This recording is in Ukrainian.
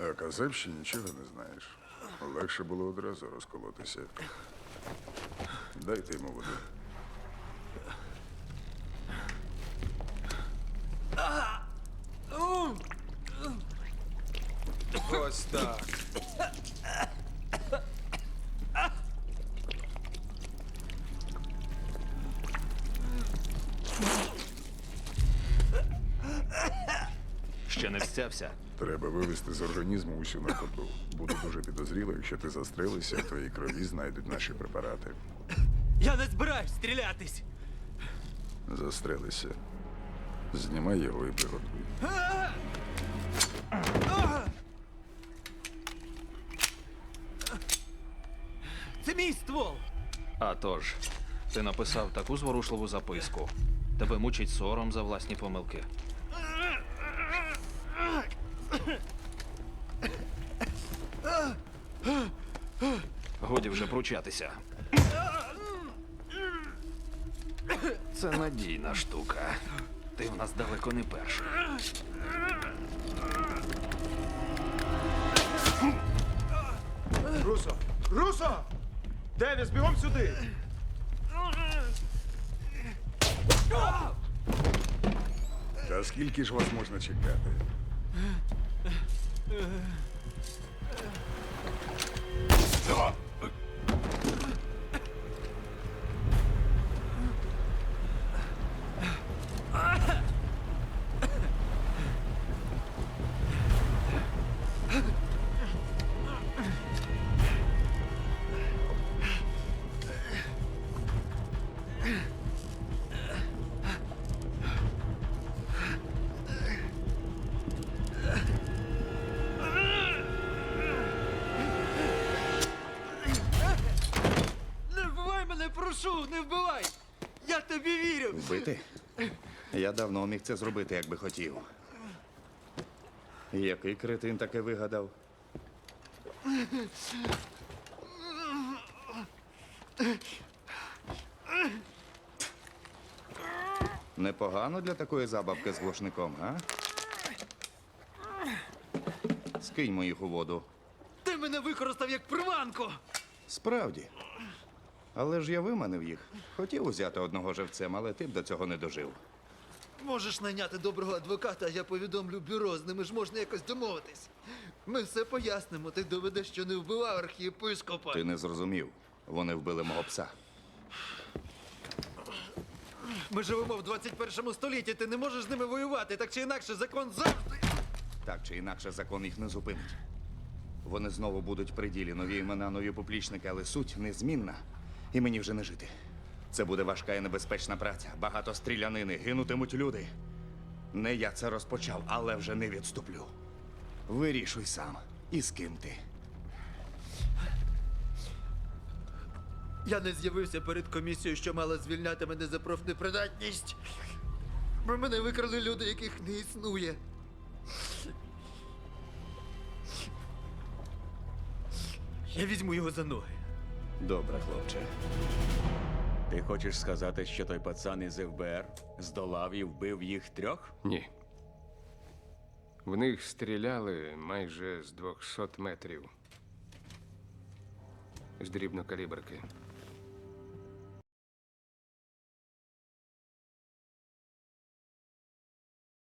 А казав, що нічого не знаєш. Легше було одразу розколотися. Дайте йому води. Ось так. Ще не встявся. Треба вивести з організму усю наркоту. Буду дуже підозріло, якщо ти застрелишся, в твоїй крові знайдуть наші препарати. Я не збираюсь стрілятись. Застрелися. Знімай його і приготуй. Це мій ствол. А тож, ти написав таку зворушливу записку. Тебе мучить сором за власні помилки. Годі вже пручатися. Це надійна штука. Ти в нас далеко не перший. Русо! Русо! Девіс, бігом сюди! Та скільки ж вас можна чекати? Не прошу, не вбивай! Я тобі вірю. Вбити? Я давно міг це зробити, якби хотів. Який кретин таке вигадав? Непогано для такої забавки з глушником, а? Скиньмо їх у воду. Ти мене використав як приманку. Справді. Але ж я виманив їх. Хотів узяти одного живцем, але ти б до цього не дожив. Можеш найняти доброго адвоката, а я повідомлю бюро, з ними ж можна якось домовитись. Ми все пояснимо, ти доведеш, що не вбивав архієпископа. Ти не зрозумів. Вони вбили мого пса. Ми живемо в 21 столітті, ти не можеш з ними воювати, так чи інакше закон завжди. Так чи інакше закон їх не зупинить. Вони знову будуть при ділі, нові імена, нові поплічники, але суть незмінна. І мені вже не жити. Це буде важка і небезпечна праця. Багато стрілянини, гинутимуть люди. Не я це розпочав, але вже не відступлю. Вирішуй сам. І з ким ти. Я не з'явився перед комісією, що мала звільняти мене за профнепридатність. Бо мене викрали люди, яких не існує. Я візьму його за ноги. Добре, хлопче. Ти хочеш сказати, що той пацан із ФБР здолав і вбив їх трьох? Ні. В них стріляли майже з 200 метрів. З дрібнокаліберки.